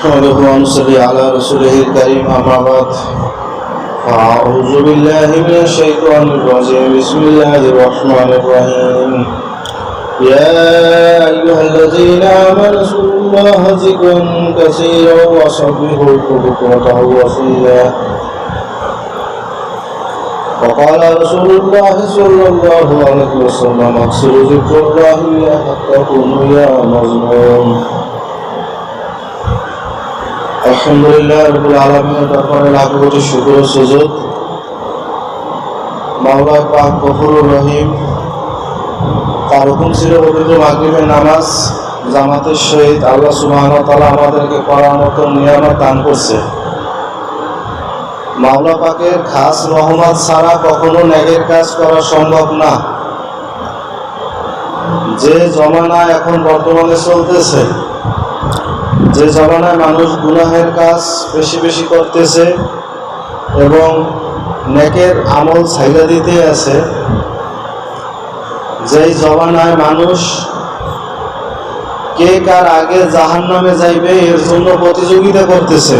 نحمده ونصلي على رسوله الكريم أما بعد. فأعوذ بالله من الشيطان الرجيم. بسم الله الرحمن الرحيم. يا أيها الذين آمنوا اذكروا الله ذكرا كثيرا وسبحوه بكرة وأصيلا وقال رسول الله صلى الله عليه وسلم أكثر ذكر الله حتى تكونوا يا مظلوم. আলহামদুলিল্লাহ রবুল আলমিনের দরবারে লাখ কোটি শুকুর সুযোগ পাক গফুরুর রহিম নামাজ, জামাতের সহিত আল্লাহ সুবাহ আমাদেরকে করার মতো নিয়ামত দান করছে। মাওলা পাকের খাস রহমত ছাড়া কখনো ন্যাগের কাজ করা সম্ভব না। যে জমানা এখন বর্তমানে চলতেছে যে জমানায় মানুষ গুনাহের কাজ বেশি বেশি করতেছে এবং নেকের আমল ছাইলা দিতে আছে, যেই জমানায় মানুষ কে কার আগে জাহান নামে যাইবে, এর জন্য প্রতিযোগিতা করতেছে।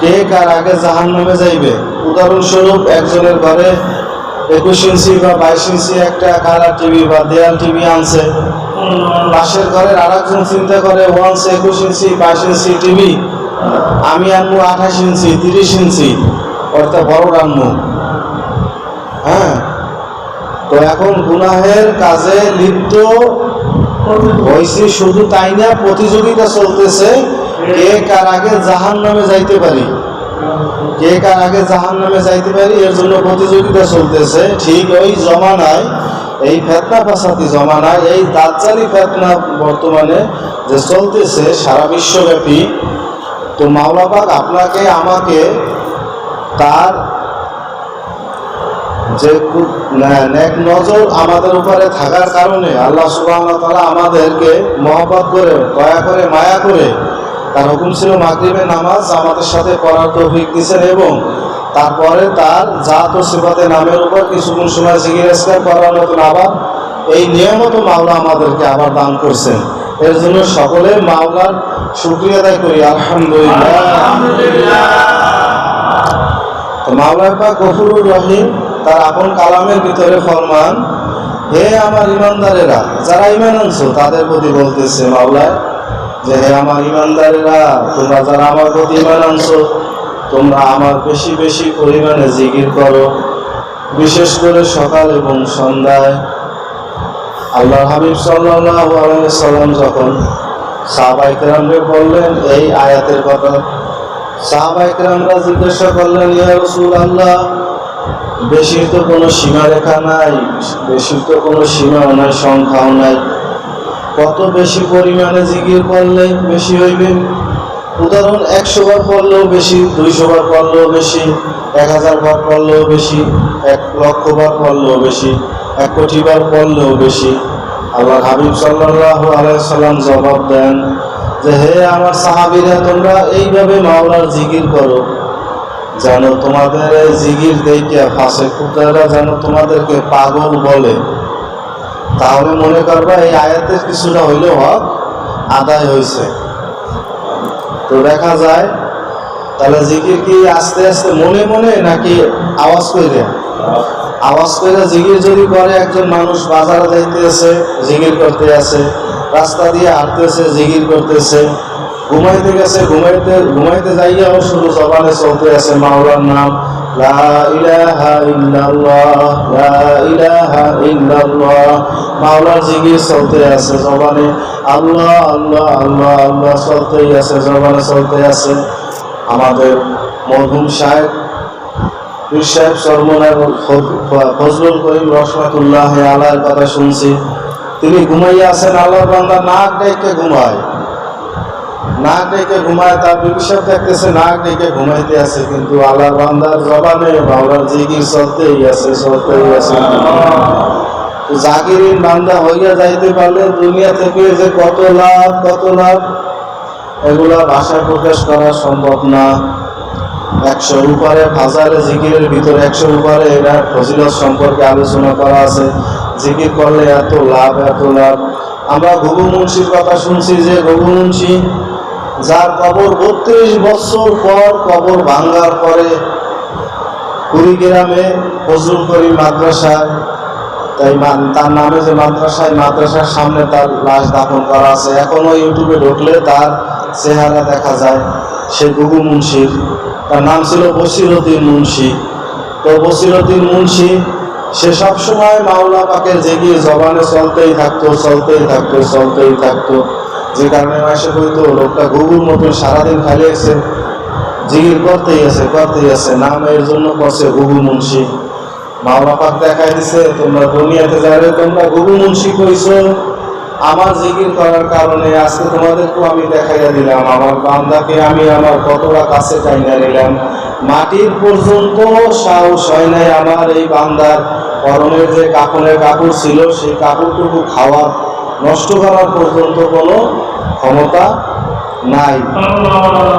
কে কার আগে জাহান নামে যাইবে? উদাহরণস্বরূপ, একজনের ঘরে একুশ ইঞ্চি বা বাইশ ইঞ্চি একটা কালার টিভি বা দেয়াল টিভি আনছে পাশের ঘরের আরেকজন চিন্তা করে ওয়ান্স একুশ ইঞ্চি, বাইশ ইঞ্চি টিভি আমি আনব আঠাশ ইঞ্চি, তিরিশ ইঞ্চি অর্থাৎ বড় আনব হ্যাঁ? তো এখন গুনাহের কাজে লিপ্ত হয়েছে, শুধু তাই না, প্রতিযোগিতা চলতেছে, কে কার আগে জাহান নামে যাইতে পারি? কে কার আগে জাহান নামে যাইতে পারি? এর জন্য প্রতিযোগিতা চলতেছে, ঠিক ওই জমা জমানায় এই ফেতনা ফাসাতি জমানায় এই দাজ্জালি ফেতনা বর্তমানে যে চলতেছে সারা বিশ্বব্যাপী, তো মাওলাপাক আপনাকে, আমাকে তার যে নেক নজর আমাদের উপরে থাকার কারণে আল্লাহ সুবাহ আমাদেরকে মহব্বত করে, দয়া করে, মায়া করে তার হুকুম ছিল মাগরিবের নামাজ আমাদের সাথে পড়ার তৌফিক দিয়েছেন এবং তারপরে তার জাত ও সিফাতে নামের উপর কিছুক্ষণ সময় জিজ্ঞাসা করার মতন আবার এই নিয়মত মাওলা আমাদেরকে আবার দান করছেন। এর জন্য সকলে মাওলার শুক্রিয়া আদায় করি। আলহামদুলিল্লাহ। মাওলার পাক গফুরুর রহিম তার আপন কালামের ভিতরে ফরমান, হে আমার ইমানদারেরা, যারা ইমান আনছো, তাদের প্রতি বলতেছে মাওলা যে, হে আমার ইমানদারেরা, তোমরা যারা আমার প্রতি ইমান আনছো তোমরা আমার বেশি বেশি পরিমাণে জিকির করো, বিশেষ করে সকাল এবং সন্ধ্যায়। আল্লাহ হাবিব সাল্লাহ সাল্লাম যখন সাহবাইকেরামকে বললেন এই আয়াতের কথা সাহাবাইকরামরা জিজ্ঞাসা করলেন, ইয়া রসুল আল্লাহ বেশির তো কোনো সীমারেখা নাই বেশির তো কোনো সীমাও নাই, সংখ্যাও নাই। কত বেশি পরিমাণে জিকির করলে বেশি হইবে? উদাহরণ, একশো বার পড়লেও বেশি, দুইশো বার পড়লেও বেশি, এক হাজার বার পড়লেও বেশি, এক লক্ষ বার পড়লেও বেশি, এক কোটি বার পড়লেও বেশি। আল্লাহ হাবিব সাল্লাহ আলাইসাল্লাম জবাব দেন যে, হে আমার সাহাবিরা, তোমরা এইভাবে মাওলার জিকির করো। যেন তোমাদের এই জিকির দেখে ফাঁসে কুতারা যেন তোমাদেরকে পাগল বলে। তাহলে মনে করবা এই আয়াতের কিছুটা হইলেও হক আদায় হয়েছে তো দেখা যায়, তাহলে জিকির কি আস্তে আস্তে মনে মনে নাকি আওয়াজ করে আওয়াজ করে জিগির যদি করে, একজন মানুষ বাজারে যাইতেছে জিগির করতে আছে, রাস্তা দিয়ে হাঁটতেছে জিগির করতেছে, ঘুমাইতে গেছে, ঘুমাইতে ঘুমাইতে যাইয়াও শুধু জবানে চলতে আছে, মাওলার নাম। লা ইলাহা ইল্লাল্লাহ, লা ইলাহা ইল্লাল্লাহ। মাওলার জিকির চলতে আছে জবানে। আল্লাহ আল্লাহ আল্লাহ আল্লাহ চলতেই আছে জবানে চলতে আছে। আমাদের মরহুম সাহেব, পীর সাহেব সরমনার ফজলুল করিম রহমাতুল্লাহ আল্লাহর কথা শুনছি। তিনি ঘুমাইয়া আছেন, আল্লাহর বান্দা নাক ডেকে ঘুমায়। নাক ডেকে ঘুমায়, তার বিবিসাব দেখতেছে, নাক ডেকে ঘুমাইতে আছে, কিন্তু আল্লাহর বান্দার জবানে বাংলার জিকির চলতেই আছে চলতেই আছে। তো বান্দা হইয়া যাইতে পারলে দুনিয়া থেকে যে কত লাভ কত লাভ, এগুলা ভাষা প্রকাশ করা সম্ভব না। একশো উপরে হাজারে জিকিরের ভিতরে একশো উপরে এরা ফজিলত সম্পর্কে আলোচনা করা আছে। জিকির করলে এত লাভ এত লাভ। আমরা ঘুঘু মুন্সির কথা শুনছি যে ঘুঘু মুন্সি যার কবর বত্রিশ বছর পর কবর ভাঙ্গার পরে কুড়িগ্রামে ফজলুল করিম মাদ্রাসায়, তাই তার নামে যে মাদ্রাসায়, মাদ্রাসার সামনে তার লাশ দাফন করা আছে। এখনও ইউটিউবে ঢুকলে তার চেহারা দেখা যায়। সে গুগু মুন্সির। তার নাম ছিল বসিরুদ্দিন মুন্সি। তো বসিরুদ্দিন মুন্সি, সে সবসময় মাওলা পাকের জেগিয়ে জবানে চলতেই থাকতো চলতেই থাকতো চলতেই থাকতো। যে কারণে মাসে হইতো লোকটা গুগুর মতন সারাদিন খালি আছে জিগির করতেই আছে করতেই আছে নাম এর জন্য করছে গুগু মুন্সি। মাওলা পাক দেখাই দিছে, তোমরা দুনিয়াতে যারে তোমরা গুগু মুন্সি কইছো। আমার জিকির করার কারণে আজকে তোমাদেরকেও আমি দেখাইয়া দিলাম। আমার বান্দাকে আমি আমার কতটা কাছে টাইনা নিলাম। মাটির পর্যন্ত সাহস হয় নাই আমার এই বান্দার। পরনের যে কাপড়ের কাপড় ছিল, সেই কাপড়টুকু খাওয়া নষ্ট করার পর্যন্ত কোনো ক্ষমতা নাই।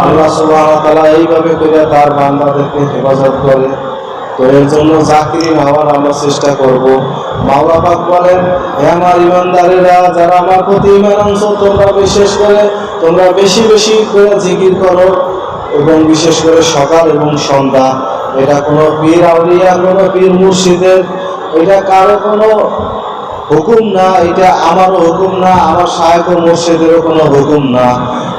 আল্লাহ ওয়া এইভাবে করে তার বান্দাদেরকে হেফাজত করে। তো এর জন্য জাকিরিন হওয়ার আমরা চেষ্টা করব। মাওলা পাক বলেন, হে আমার ইমানদারেরা যারা আমার প্রতি ইমান আনছো, তোমরা বিশেষ করে, তোমরা বেশি বেশি করে জিকির করো এবং বিশেষ করে সকাল এবং সন্ধ্যা। এটা কোনো পীর আউলিয়া, কোনো পীর মুর্শিদের, এটা কারও কোনো হুকুম না, এটা আমারও হুকুম না, আমার সাহেব মুর্শিদেরও কোনো হুকুম না।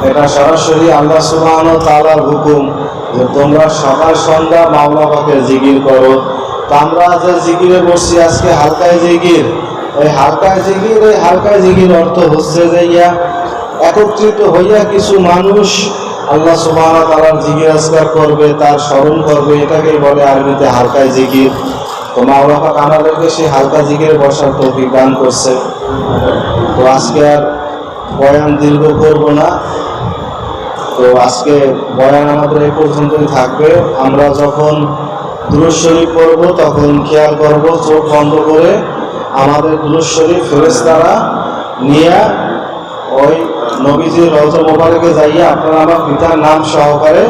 এটা সরাসরি আল্লাহ সুবহান তাআলার হুকুম যে তোমরা সকাল, সন্ধ্যা মাওলা পাকের জিকির করো। তো আমরা যে জিকিরে বসছি আজকে হালকায় জিকির। এই হালকায় জিকির এই হালকায় জিকির অর্থ হচ্ছে যে ইয়া, একত্রিত হইয়া কিছু মানুষ আল্লাহ সুবহান তাআলার জিকির আজকার করবে, তার স্মরণ করবে, এটাকেই বলে আরবিতে হালকায় জিকির। তো মাওলা পাক আমাদেরকে সেই হালকা জিকিরে বসার তৌফিক দান করছে। তো আজকে আর বয়ান দীর্ঘ করব না। তো আজকে বয়ান আমাদের এই পর্যন্তই থাকবে। আমরা যখন দুরুদ শরীফ পড়ব, তখন খেয়াল করব, চোখ বন্ধ করে আমাদের দুরুদ শরীফ ফেরেশতারা নিয়ে ওই নবীজির রওজ মোবারকে যাইয়া আপনারা আমার পিতার নাম সহকারে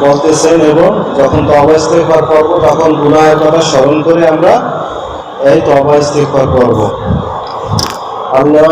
বলতেছেন এবং যখন তবা ইস্তেগফার করব, তখন গুনাহের কথা স্মরণ করে আমরা এই তবা ইস্তেগফার করব। আল্লাহ